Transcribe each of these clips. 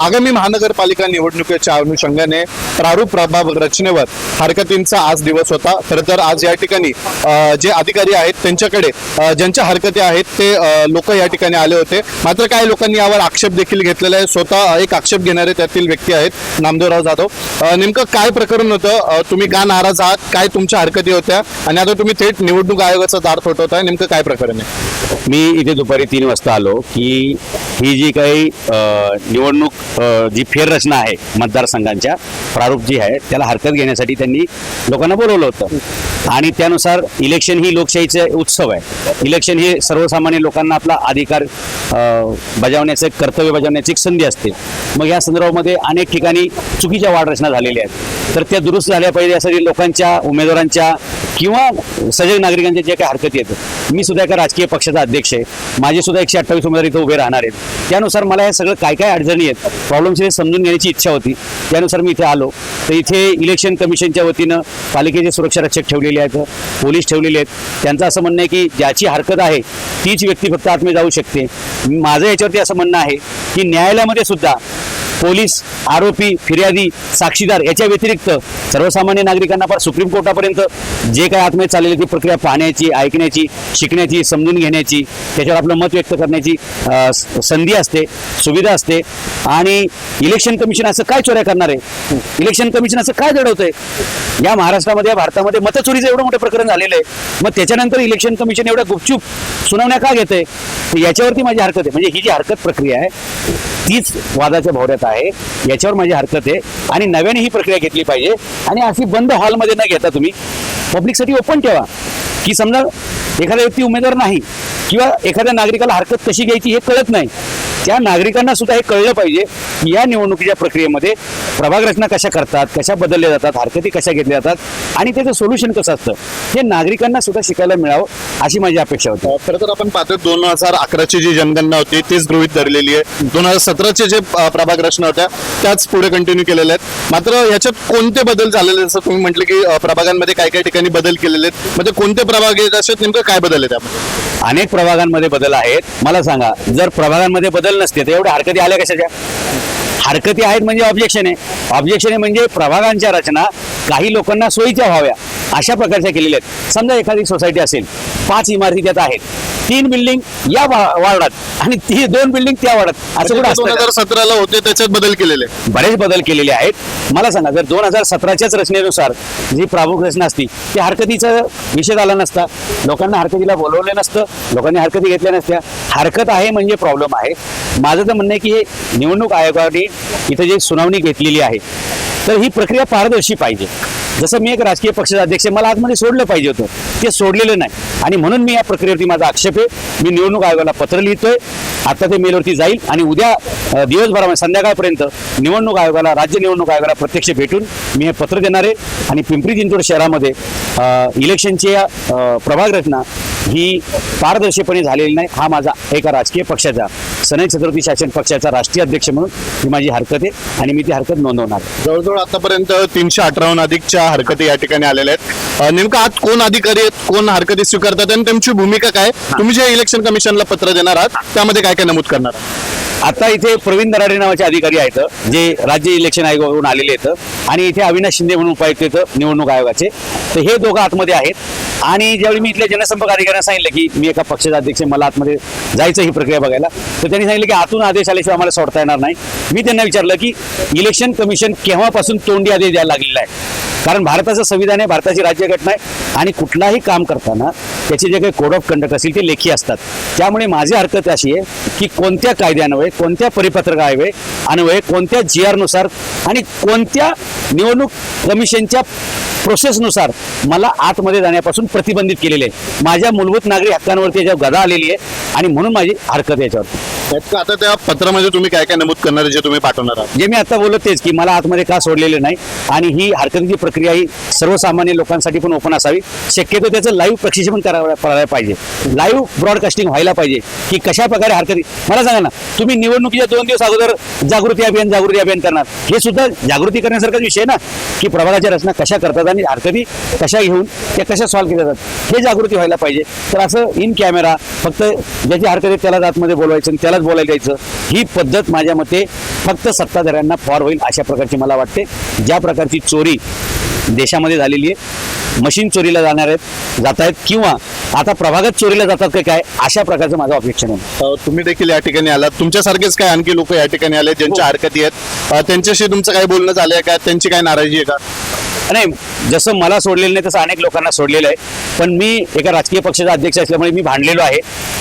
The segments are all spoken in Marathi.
आगामी महानगरपालिका निवडणुकीच्या अनुषंगाने प्रारूप प्रभाग रचनेवर हरकतींचा आज दिवस होता. खरं तर आज या ठिकाणी जे अधिकारी आहेत त्यांच्याकडे ज्यांच्या हरकती आहेत ते लोक या ठिकाणी आले होते. मात्र काही लोकांनी यावर आक्षेप देखील घेतलेला आहे. स्वतः एक आक्षेप घेणारे त्यातील व्यक्ती आहेत नामदेवराव जाधव. नेमकं काय प्रकरण होतं? तुम्ही का नाराज आहात? काय तुमच्या हरकती होत्या? आणि आता तुम्ही थेट निवडणूक आयोगाचा दार ठोठवताय नेमकं काय प्रकरण आहे? मी इथे दुपारी तीन वाजता आलो की ही जी काही निवडणूक जी फेररचना आहे मतदारसंघांच्या प्रारूप जी आहे त्याला हरकत घेण्यासाठी त्यांनी लोकांना बोलवलं होतं. आणि त्यानुसार इलेक्शन ही लोकशाहीचे उत्सव आहे. इलेक्शन हे सर्वसामान्य लोकांना आपला अधिकार बजावण्याचं कर्तव्य बजावण्याची एक संधी असते. मग या संदर्भामध्ये अनेक ठिकाणी चुकीच्या वाढरचना झालेल्या आहेत. तर त्या दुरुस्त झाल्या पाहिजे यासाठी लोकांच्या उमेदवारांच्या किंवा सजग नागरिकांच्या ज्या काही हरकती आहेत मी सुद्धा एका राजकीय पक्षाचा अध्यक्ष आहे. माझे सुद्धा एकशे अठ्ठावीस उमेदवार इथं उभे राहणार आहेत. त्यानुसार मला हे सगळं काय काय अडचणी आहेत प्रॉब्लेम्स हे समजून घेण्याची इच्छा होती. त्यानुसार मी इथे आलो. तर इथे इलेक्शन कमिशनच्या वतीनं पालिकेचे सुरक्षा रक्षक ठेवलेले आहेत पोलीस ठेवलेले आहेत. त्यांचं असं म्हणणं आहे की ज्याची हरकत आहे तीच व्यक्ती फक्त आतमध्ये जाऊ शकते. माझं याच्यावरती असं म्हणणं आहे की न्यायालयामध्ये सुद्धा पोलीस आरोपी फिर्यादी साक्षीदार याच्या व्यतिरिक्त सर्वसामान्य नागरिकांना फार सुप्रीम कोर्टापर्यंत जे काय आतमध्ये चाललेली ती प्रक्रिया पाहण्याची ऐकण्याची शिकण्याची समजून घेण्याची त्याच्यावर आपलं मत व्यक्त करण्याची संधी असते सुविधा असते. आणि इलेक्शन कमिशन असं काय चोऱ्या करणार? आहे इलेक्शन कमिशन असं काय दडवतंय या महाराष्ट्रामध्ये या भारतामध्ये मतचोरीचं एवढं मोठं प्रकरण झालेलं आहे. मग त्याच्यानंतर इलेक्शन कमिशन एवढ्या गुपचूप सुनावण्या का घेते याच्यावरती माझी हरकत आहे. म्हणजे ही जी हरकत प्रक्रिया आहे तीच वादाच्या भोवऱ्यात आहे. याच्यावर माझी हरकत आहे. आणि नव्याने ही प्रक्रिया घेतली पाहिजे. आणि अशी बंद हॉलमध्ये न घेता तुम्ही पब्लिकसाठी ओपन ठेवा. की समजा एखादा व्यक्ती उमेदवार नाही किंवा एखाद्या नागरिकाला हरकत कशी घ्यायची हे कळत नाही. त्या नागरिकांना सुद्धा हे कळलं पाहिजे की या निवडणुकीच्या प्रक्रियेमध्ये प्रभाग रचना कशा करतात कशा बदलल्या जातात हरकती कशा घेतल्या जातात आणि त्याचं सोल्युशन कसं असतं हे नागरिकांना सुद्धा शिकायला मिळावं अशी माझी अपेक्षा होती. खरं तर आपण पाहतो दोन हजार अकराची जी जनगणना होती तीच गृहित धरलेली आहे. दोन हजार सतराचे जे प्रभाग रचना होत्या त्याच पुढे कंटिन्यू केलेल्या आहेत. मात्र याच्यात कोणते बदल झालेले आहेत? जसं तुम्ही म्हटलं की प्रभागांमध्ये काय काय ठिकाणी बदल केलेले आहेत. म्हणजे कोणते प्रभाग आहेत असे नेमकं काय बदल आहे त्यामध्ये अनेक प्रभागांमध्ये बदल आहेत. मला सांगा जर प्रभागांमध्ये बदल नसते. तर एवढ्या हरकती आल्या कशाच्या? हरकती आहेत म्हणजे ऑब्जेक्शन आहे. ऑब्जेक्शन आहे म्हणजे प्रभागांच्या रचना काही लोकांना सोयीच्या व्हाव्या अशा प्रकारच्या केलेल्या आहेत. समजा एखादी सोसायटी असेल पाच इमारती त्यात आहेत. तीन बिल्डिंग या वार्डात आणि ती दोन बिल्डिंग त्या वार्डात. असं कुठं दोन? हजार सतराला होते त्याच्यात बदल केलेले. बरेच बदल केलेले आहेत. मला सांगा जर दोन हजार सतराच्याच रचनेनुसार जी प्रामुख रचना असती त्या हरकतीचा विषय झाला नसता. लोकांना हरकतीला बोलवलं नसतं. लोकांनी हरकती घेतल्या नसत्या. हरकत आहे म्हणजे प्रॉब्लेम आहे. माझं तर म्हणणं आहे की हे निवडणूक आयोगाने इथं जे सुनावणी घेतलेली आहे तर ही प्रक्रिया पारदर्शी पाहिजे. जसं मी एक राजकीय पक्षाचा अध्यक्ष आहे, मला आतमध्ये सोडलं पाहिजे होतं. ते सोडलेलं नाही. आणि म्हणून मी या प्रक्रियेवरती माझा आक्षेप आहे. मी निवडणूक आयोगाला पत्र लिहितोय. आता ते मेलवरती जाईल आणि उद्या दिवसभरामध्ये संध्याकाळपर्यंत निवडणूक आयोगाला राज्य निवडणूक आयोगाला प्रत्यक्ष भेटून मी हे पत्र देणार आहे. आणि पिंपरी चिंचवड शहरामध्ये इलेक्शनची प्रभाग रचना ही पारदर्शीपणे झालेली नाही हा माझा एका राजकीय पक्षाचा सनई छत्रपती शासन पक्षाचा राष्ट्रीय अध्यक्ष म्हणून ही माझी हरकत आहे आणि मी ती हरकत नोंदवणार. जवळजवळ आतापर्यंत तीनशे अठराहून अधिकच्या हरकती या ठिकाणी आलेल्या आहेत नेमकं आत कोण अधिकारी आहेत कोण हरकती स्वीकारतात आणि त्यांची भूमिका काय तुम्ही जे इलेक्शन कमिशनला पत्र देणार आहात त्यामध्ये काय काय नमूद करणार आहात? आता इथे प्रवीण दराडे नावाचे अधिकारी आहेत जे राज्य इलेक्शन आयोगावरून आलेले आहेत आणि इथे अविनाश शिंदे म्हणून उपायुक्त आहेत निवडणूक आयोगाचे. तर हे दोघं आतमध्ये आहेत. आणि ज्यावेळी मी इथल्या जनसंपर्क अधिकाऱ्यांना सांगितलं की मी एका पक्षाचा अध्यक्ष मला आतमध्ये जायचं ही प्रक्रिया बघायला तर त्यांनी सांगितलं की आतून आदेश आल्याशिवाय आम्हाला सोडता येणार नाही. मी त्यांना विचारलं की इलेक्शन कमिशन केव्हापासून तोंडी आदेश द्यायला लागलेला आहे? कारण भारताचं संविधान आहे भारताची राज्यघटना आहे आणि कुठलाही काम करताना त्याचे जे काही कोड ऑफ कंडक्ट असतील ते लेखी असतात. त्यामुळे माझी हरकत अशी आहे की कोणत्या कायद्यान्वये कोणत्या परिपत्रकान्वये अन्वये कोणत्या जी आरनुसार आणि कोणत्या निवडणूक कमिशनच्या प्रोसेसनुसार मला आतमध्ये जाण्यापासून प्रतिबंधित केलेले आहे. माझ्या मूलभूत नागरी हक्कांवरती याच्यावर गदा आलेली आहे आणि म्हणून माझी हरकत यात आता त्या पत्रामध्ये तुम्ही काय काय नमूद करणार जे तुम्ही पाठवणार आहात? जे मी आता बोललो तेच की मला आतमध्ये का सोडलेले नाही आणि ही हरकतीची प्रक्रिया ही सर्वसामान्य लोकांसाठी पण ओपन असावी. शक्यतो त्याचं लाईव्ह प्रक्षेपण करावं करायला पाहिजे. लाईव्ह ब्रॉडकास्टिंग व्हायला पाहिजे की कशा प्रकारे हरकती मला सांगा ना तुम्ही निवडणुकीच्या दोन दिवस अगोदर जागृती अभियान जागृती अभियान करणार. हे सुद्धा जागृती करण्यासारखाच विषय आहे ना की प्रभागाच्या रचना कशा करतात आणि अडचणी कशा घेऊन त्या कशा सॉल्व्ह केल्या जातात. हे जागृती व्हायला पाहिजे. तर असं इन कॅमेरा फक्त ज्याची हरकत आहे त्यालाच आतमध्ये बोलवायचं आणि त्यालाच बोलायला द्यायचं ही पद्धत माझ्या मते फक्त सत्ताधाऱ्यांना फॉर होईल अशा प्रकारची मला वाटते. ज्या प्रकारची चोरी देशामध्ये झालेली आहे मशीन चोरीला जाणार आहेत जात आहेत किंवा आता प्रभागात चोरीला जातात का काय? अशा प्रकारचं माझं ऑब्जेक्शन आहे. अ, तुम्ही देखील या ठिकाणी आलात. तुमच्यासारखेच काय आणखी लोक या ठिकाणी आले ज्यांच्या हरकती आहेत? अ, त्यांच्याशी तुमचं काही बोलणं झालंय का? त्यांची काय नाराजी आहे का? नाही जसं मला सोडलेलं नाही तसं अनेक लोकांना सोडलेलं आहे. पण मी एका राजकीय पक्षाचा अध्यक्ष असल्यामुळे मी भांडलेलो आहे.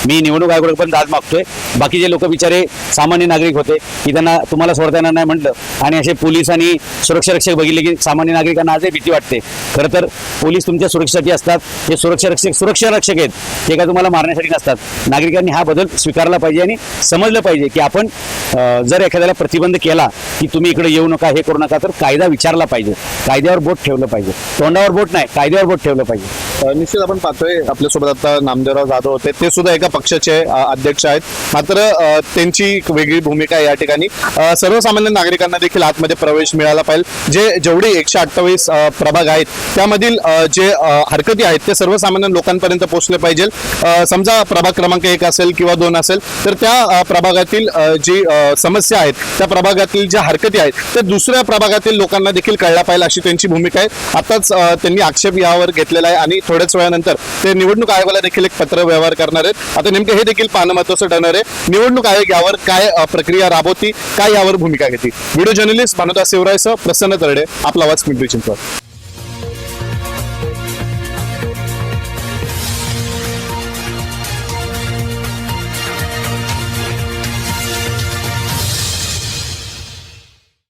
मी निवडणूक आयोगाकडे पण दाद मागतोय. बाकीचे लोक बिचारे सामान्य नागरिक होते की त्यांना तुम्हाला सोडता येणार नाही म्हटलं. आणि असे पोलीस आणि सुरक्षा रक्षक बघितले की सामान्य नागरिकांना आजही भीती वाटते. खरं तर पोलीस तुमच्या सुरक्षेसाठी असतात. हे सुरक्षा रक्षक सुरक्षा रक्षक आहेत. ते काय तुम्हाला मारण्यासाठी नसतात. नागरिकांनी हा बदल स्वीकारला पाहिजे आणि समजलं पाहिजे की आपण जर एखाद्याला प्रतिबंध केला की तुम्ही इकडे येऊ नका हे करू नका तर कायदा विचारला पाहिजे. कायद्यावर बोट ठेवलं पाहिजे. तोंडावर बोट नाही कायद्यावर बोट ठेवलं पाहिजे. निश्चित आपण पाहतोय आपल्यासोबत आता नामदेवराव जाधव होते. ते सुद्धा एका पक्षाचे अध्यक्ष आहेत. मात्र त्यांची एक वेगळी भूमिका आहे या ठिकाणी. सर्वसामान्य नागरिकांना देखील आतमध्ये प्रवेश मिळाला पाहिजे. जे जेवढे एकशे अठ्ठावीस प्रभाग आहेत त्यामधील जे हरकती आहेत ते सर्वसामान्य लोकांपर्यंत पोहोचले पाहिजे. समजा प्रभाग क्रमांक एक असेल किंवा दोन असेल तर त्या प्रभागातील जी समस्या आहेत त्या प्रभागातील ज्या हरकती आहेत त्या दुसऱ्या प्रभागातील लोकांना देखील कळला पाहिजे अशी त्यांची भूमिका आहे. आताच त्यांनी आक्षेप यावर घेतलेला आहे आणि थोड्याच वेळानंतर ते निवडणूक आयोगाला देखील एक पत्र व्यवहार करणार आहेत. आता नेमकं हे देखील पाहणं महत्वाचं ठरणार आहे. निवडणूक आयोग यावर काय प्रक्रिया राबवती काय यावर भूमिका घेते? व्हिडिओ जर्नलिस्ट भानुदास शिवरायसह प्रसन्न तरडे आपला आवाज पिंपरी चिंचवड.